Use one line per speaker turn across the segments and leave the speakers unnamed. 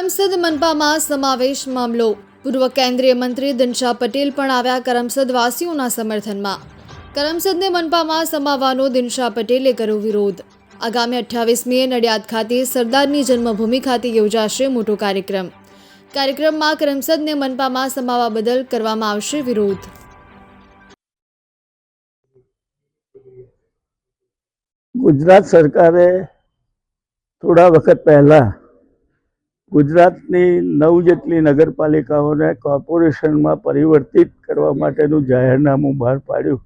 કરમસદ મનપામાં સમાવેશ મામલો. પૂર્વ કેન્દ્રીય મંત્રી દિનશા પટેલ પણ આવ્યા કરમસદ વાસીઓના સમર્થનમાં. કરમસદને મનપામાં સમાવવાનો દિનશા પટેલે કર્યો વિરોધ. આગામી અઠ્યાવીસમીએ નડિયાદ ખાતે સરદારની જન્મભૂમિ ખાતે યોજાશે મોટો કાર્યક્રમ. કાર્યક્રમમાં કરમસદને મનપામાં સમાવવા બદલ કરવામાં આવશે વિરોધ.
ગુજરાત સરકારે થોડા વખત પહેલા ગુજરાતની નવ જેટલી નગરપાલિકાઓને કોર્પોરેશનમાં પરિવર્તિત કરવા માટેનું જાહેરનામું બહાર પાડ્યું.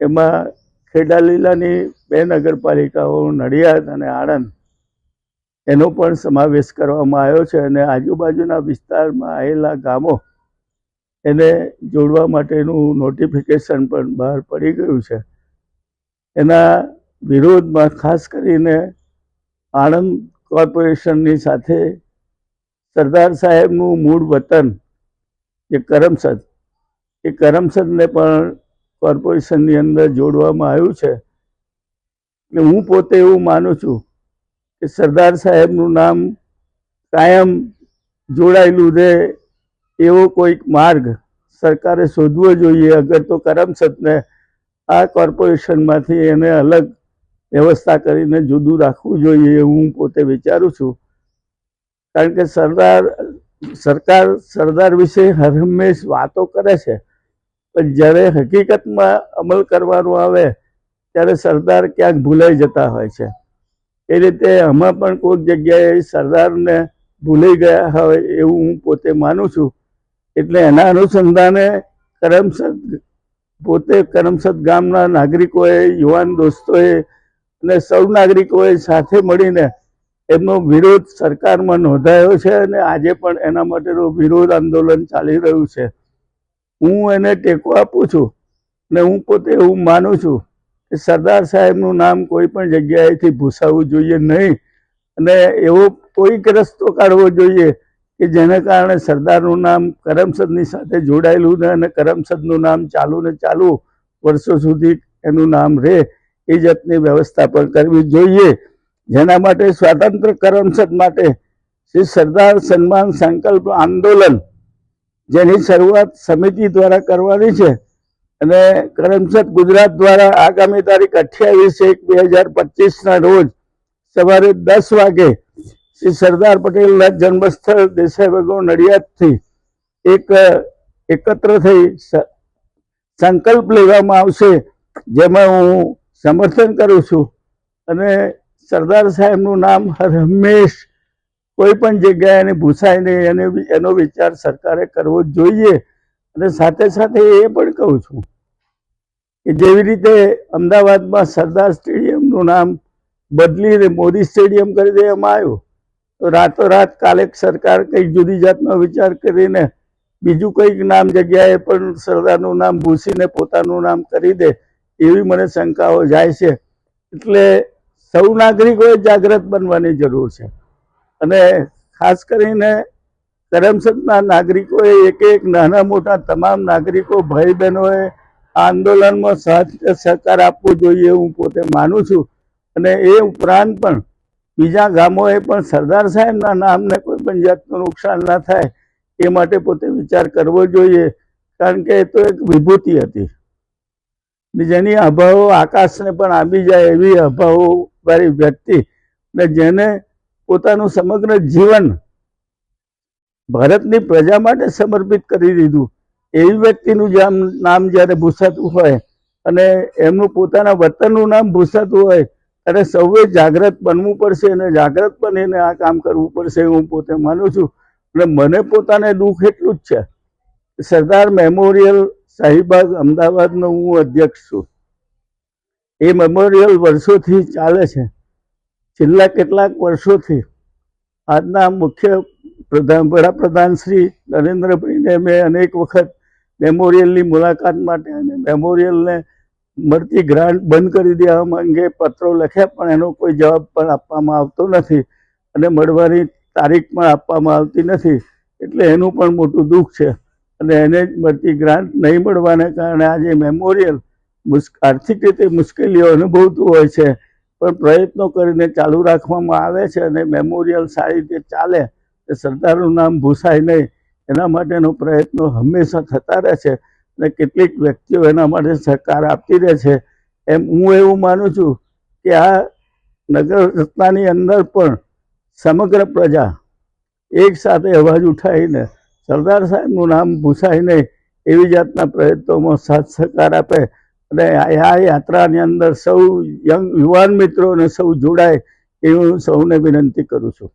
એમાં ખેડાલીલાની બે નગરપાલિકાઓ, નડિયાદ અને આણંદ, એનો પણ સમાવેશ કરવામાં આવ્યો છે અને આજુબાજુના વિસ્તારમાં આવેલા ગામો એને જોડવા માટેનું નોટિફિકેશન પણ બહાર પડી ગયું છે. એના વિરોધમાં ખાસ કરીને આણંદ કોર્પોરેશનની સાથે સરદાર સાહેબનું મૂળ વતન, જે કરમસદ, એ કરમસદને પણ કોર્પોરેશનની અંદર જોડવામાં આવ્યું છે. એટલે હું પોતે એવું માનું છું કે સરદાર સાહેબનું નામ કાયમ જોડાયેલું રહે એવો કોઈક માર્ગ સરકારે શોધવો જોઈએ. અગર તો કરમસદને આ કોર્પોરેશનમાંથી એને અલગ વ્યવસ્થા કરીને જુદું રાખવું જોઈએ એવું હું પોતે વિચારું છું. કારણ કે સરદાર, સરકાર, સરદાર વિશે હર હંમેશ વાતો કરે છે. પણ જ્યારે હકીકતમાં અમલ કરવાનો આવે, ત્યારે સરદાર ક્યાંક ભૂલાઈ જતા હોય છે. એ રીતે આમાં પણ કોઈક જગ્યાએ સરદારને ભૂલાઈ ગયા હોય એવું હું પોતે માનું છું. એટલે એના અનુસંધાને કરમસદ, પોતે કરમસદ ગામના નાગરિકોએ, યુવાન દોસ્તોએ અને સૌ નાગરિકોએ સાથે મળીને એમનો વિરોધ સરકારમાં નોંધાયો છે અને આજે પણ એના માટેનો વિરોધ આંદોલન ચાલી રહ્યું છે. હું એને ટેકો આપું છું અને હું પોતે એવું માનું છું કે સરદાર સાહેબનું નામ કોઈ પણ જગ્યાએથી ભૂસાવવું જોઈએ નહીં અને એવો કોઈક રસ્તો કાઢવો જોઈએ કે જેને કારણે સરદારનું નામ કરમસદની સાથે જોડાયેલું ને અને કરમસદનું નામ ચાલુ ને ચાલુ વર્ષો સુધી એનું નામ રહે. એ જાતની વ્યવસ્થા પણ કરવી જોઈએ. જેના માટે સ્વાતંત્ર્ય કરમસદ માટે શ્રી સરદાર સન્માન સંકલ્પ આંદોલન જેની શરૂઆત સમિતિ દ્વારા કરવાની છે અને કરમસદ ગુજરાત દ્વારા આગામી તારીખ અઠ્યાવીસ એક બે હજાર પચીસના રોજ સવારે દસ વાગે શ્રી સરદાર પટેલના જન્મસ્થળ દેસાઈ ભગવાન નડિયાદથી એક, એકત્ર થઈ સંકલ્પ લેવામાં આવશે. જેમાં હું સમર્થન કરું છું. અને સરદાર સાહેબનું નામ હર હંમેશ કોઈ પણ જગ્યાએ એને ભૂસાય નહીં. એને એનો વિચાર સરકારે કરવો જોઈએ. અને સાથે સાથે એ પણ કહું છું કે જેવી રીતે અમદાવાદમાં સરદાર સ્ટેડિયમનું નામ બદલીને મોદી સ્ટેડિયમ કરી દેવામાં આવ્યું, તો રાતોરાત કાલે સરકાર કંઈક જુદી જાતનો વિચાર કરીને બીજું કંઈક નામ જગ્યાએ પણ સરદારનું નામ ભૂસીને પોતાનું નામ કરી દે. એવી મને શંકાઓ જાય છે. એટલે સૌ નાગરિકોએ જાગૃત બનવાની જરૂર છે. અને ખાસ કરીને કરમસદના નાગરિકોએ એક એક નાના મોટા તમામ નાગરિકો, ભાઈ બહેનોએ આંદોલનમાં સહકાર આપવો જોઈએ હું પોતે માનું છું. અને એ ઉપરાંત પણ બીજા ગામોએ પણ સરદાર સાહેબના નામને કોઈ પણ જાતનું નુકસાન ના થાય એ માટે પોતે વિચાર કરવો જોઈએ. કારણ કે એ તો એક વિભૂતિ હતી. જેની અભાવો આકાશને પણ આંબી જાય એવી અભાવો વાળી વ્યક્તિ ને જેને પોતાનું સમગ્ર જીવન ભારતની પ્રજા માટે સમર્પિત કરી દીધું. એવી વ્યક્તિનું જામ નામ જ્યારે ભૂસાતું હોય અને એમનું પોતાના વતનનું નામ ભૂસાતું હોય, ત્યારે સૌએ જાગ્રત બનવું પડશે અને જાગ્રત બનીને આ કામ કરવું પડશે હું પોતે માનું છું. અને મને પોતાને દુઃખ એટલું જ છે. સરદાર મેમોરિયલ શાહીબાગ અમદાવાદનો હું અધ્યક્ષ છું. એ મેમોરિયલ વર્ષોથી ચાલે છે. છેલ્લા કેટલાક વર્ષોથી આજના મુખ્ય પ્રધાન, વડાપ્રધાન શ્રી નરેન્દ્રભાઈને મેં અનેક વખત મેમોરિયલની મુલાકાત માટે અને મેમોરિયલને મળતી ગ્રાન્ટ બંધ કરી દેવા અંગે પત્રો લખ્યા, પણ એનો કોઈ જવાબ પણ આપવામાં આવતો નથી અને મળવાની તારીખ પણ આપવામાં આવતી નથી. એટલે એનું પણ મોટું દુઃખ છે. અને એને મળતી ગ્રાન્ટ નહીં મળવાને કારણે આજે મેમોરિયલ આર્થિક રીતે મુશ્કેલીઓ અનુભવતું હોય છે, પણ પ્રયત્નો કરીને ચાલુ રાખવામાં આવે છે અને મેમોરિયલ સારી રીતે ચાલે, એ સરદારનું નામ ભૂસાય નહીં. એના માટેનો પ્રયત્નો હંમેશા થતા રહે છે અને કેટલીક વ્યક્તિઓ એના માટે સહકાર આપતી રહે છે. એમ હું એવું માનું છું કે આ નગર રત્નાની અંદર પણ સમગ્ર પ્રજા એક સાથે અવાજ ઉઠાવીને સરદાર સાહેબનું નામ ભૂસાય નહીં, એવી જાતના પ્રયત્નોમાં સાથ સહકાર આપે. અને આ યાત્રાની અંદર સૌ યંગ યુવાન મિત્રોને સૌ જોડાય એ હું સૌને વિનંતી કરું છું.